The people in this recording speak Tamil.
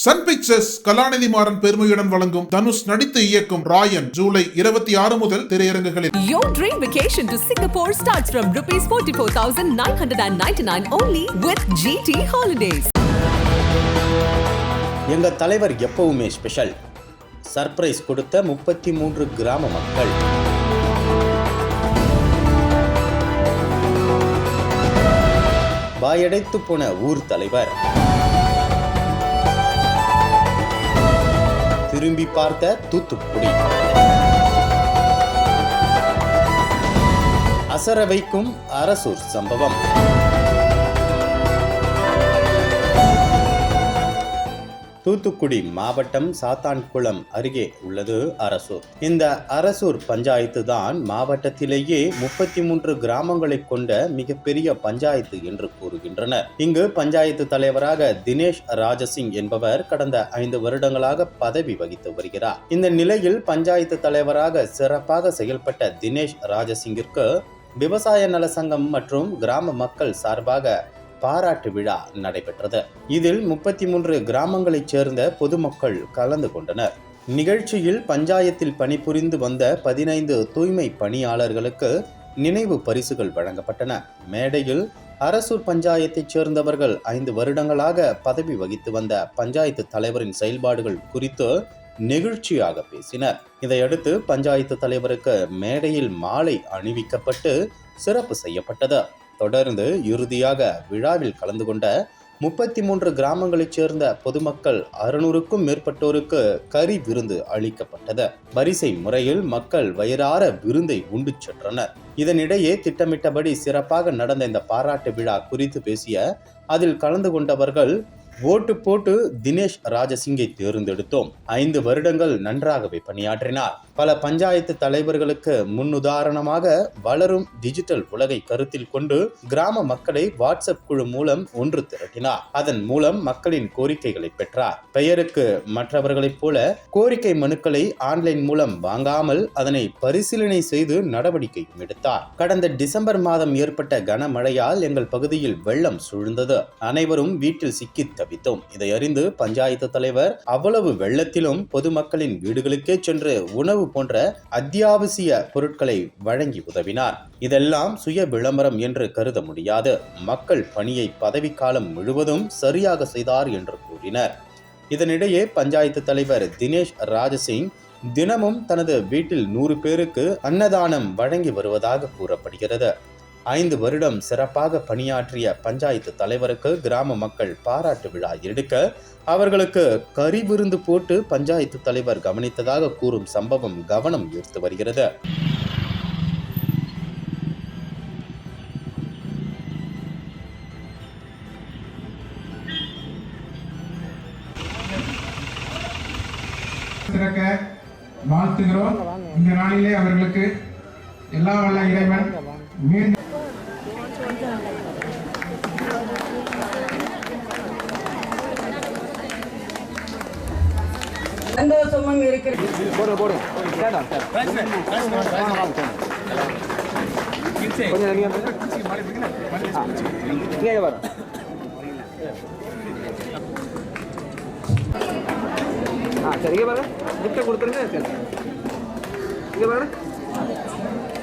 சன் பிக்சர்ஸ் கலாநிதி மாறன் பெருமையுடன் வழங்கும் தனுஷ் நடித்து இயக்கும் ராயன் ஜூலை இருபத்தி ஆறு முதல் திரையரங்குகளில் Your dream vacation to Singapore starts from rupees 44,999 only with GT Holidays. எங்க தலைவர் எப்பவுமே ஸ்பெஷல் சர்ப்ரைஸ் கொடுத்த முப்பத்தி மூன்று கிராம மக்கள். வாயடைத்து போன ஊர் தலைவர். திரும்பி பார்த்த தூத்துக்குடி. அசர வைக்கும் அரசூர் சம்பவம். தூத்துக்குடி மாவட்டம் சாத்தான்குளம் அருகே உள்ளது அரசூர். இந்த அரசூர் பஞ்சாயத்து தான் மாவட்டத்திலேயே முப்பத்தி மூன்று கிராமங்களை கொண்ட மிகப்பெரிய பஞ்சாயத்து என்று கூறுகின்றனர். இங்கு பஞ்சாயத்து தலைவராக தினேஷ் ராஜசிங் என்பவர் கடந்த ஐந்து வருடங்களாக பதவி வகித்து வருகிறார். இந்த நிலையில் பஞ்சாயத்து தலைவராக சிறப்பாக செயல்பட்ட தினேஷ் ராஜசிங்கிற்கு விவசாய நல சங்கம் மற்றும் கிராம மக்கள் சார்பாக பாராட்டு விழா நடைபெற்றது. இதில் முப்பத்தி மூன்று கிராமங்களைச் சேர்ந்த பொதுமக்கள் கலந்து கொண்டனர். நிகழ்ச்சியில் பஞ்சாயத்தில் பணிபுரிந்து வந்த பதினைந்து தூய்மை பணியாளர்களுக்கு நினைவு பரிசுகள் வழங்கப்பட்டன. மேடையில் அரசூர் பஞ்சாயத்தைச் சேர்ந்தவர்கள் ஐந்து வருடங்களாக பதவி வகித்து வந்த பஞ்சாயத்து தலைவரின் செயல்பாடுகள் குறித்து நெகிழ்ச்சியாக பேசினர். இதையடுத்து பஞ்சாயத்து தலைவருக்கு மேடையில் மாலை அணிவிக்கப்பட்டு சிறப்பு செய்யப்பட்டது. தொடர்ந்து இறுதியாக விழாவில் கலந்து கொண்ட முப்பத்தி மூன்று கிராமங்களைச் சேர்ந்த பொதுமக்கள் அறுநூறுக்கும் மேற்பட்டோருக்கு கறி விருந்து அளிக்கப்பட்டது. வரிசை முறையில் மக்கள் வயிறார விருந்தை உண்டு சென்றனர். இதனிடையே திட்டமிட்டபடி சிறப்பாக நடந்த இந்த பாராட்டு விழா குறித்து பேசிய அதில் கலந்து கொண்டவர்கள் ஓட்டு போட்டு தினேஷ் ராஜசிங்கை தேர்ந்தெடுத்தோம். ஐந்து வருடங்கள் நன்றாகவே பணியாற்றினார். பல பஞ்சாயத்து தலைவர்களுக்கு முன்னுதாரணமாக வளரும் டிஜிட்டல் உலகை கருத்தில் கொண்டு கிராம மக்களை வாட்ஸ்அப் குழு மூலம் ஒன்று திரட்டினார். அதன் மூலம் மக்களின் கோரிக்கைகளை பெற்றார். பெயருக்கு மற்றவர்களைப் போல கோரிக்கை மனுக்களை ஆன்லைன் மூலம் வாங்காமல் அதனை பரிசீலனை செய்து நடவடிக்கையும் எடுத்தார். கடந்த டிசம்பர் மாதம் ஏற்பட்ட கனமழையால் எங்கள் பகுதியில் வெள்ளம் சூழ்ந்தது. அனைவரும் வீட்டில் சிக்கி தவித்தோம். இதை அறிந்து பஞ்சாயத்து தலைவர் அவ்வளவு வெள்ளத்திலும் பொதுமக்களின் வீடுகளுக்கே சென்று உணவு போன்ற அத்தியாவசிய பொருட்களை வழங்கி உதவினார். இதெல்லாம் சுய விளம்பரம் என்று கருத முடியாது. மக்கள் பணியை பதவிக்காலம் முழுவதும் சரியாக செய்தார் என்று கூறினர். இதனிடையே பஞ்சாயத்து தலைவர் தினேஷ் ராஜசிங் தினமும் தனது வீட்டில் நூறு பேருக்கு அன்னதானம் வழங்கி வருவதாக கூறப்படுகிறது. ஐந்து வருடம் சிறப்பாக பணியாற்றிய பஞ்சாயத்து தலைவருக்கு கிராம மக்கள் பாராட்டு விழா எடுக்க அவர்களுக்கு கறி விருந்து போட்டு பஞ்சாயத்து தலைவர் கவனித்ததாக கூறும் சம்பவம் கவனம் ஈர்த்து வருகிறது. வாழ்த்துகிறோம். இந்த நாளிலே அவர்களுக்கு எல்லா வல்ல இறைவன் சந்தோஷமும் இருக்கிறது ஆ சரி இங்கே பாருங்க கிஃப்ட்டை கொடுத்துருங்க சரி. இங்கே பாருங்க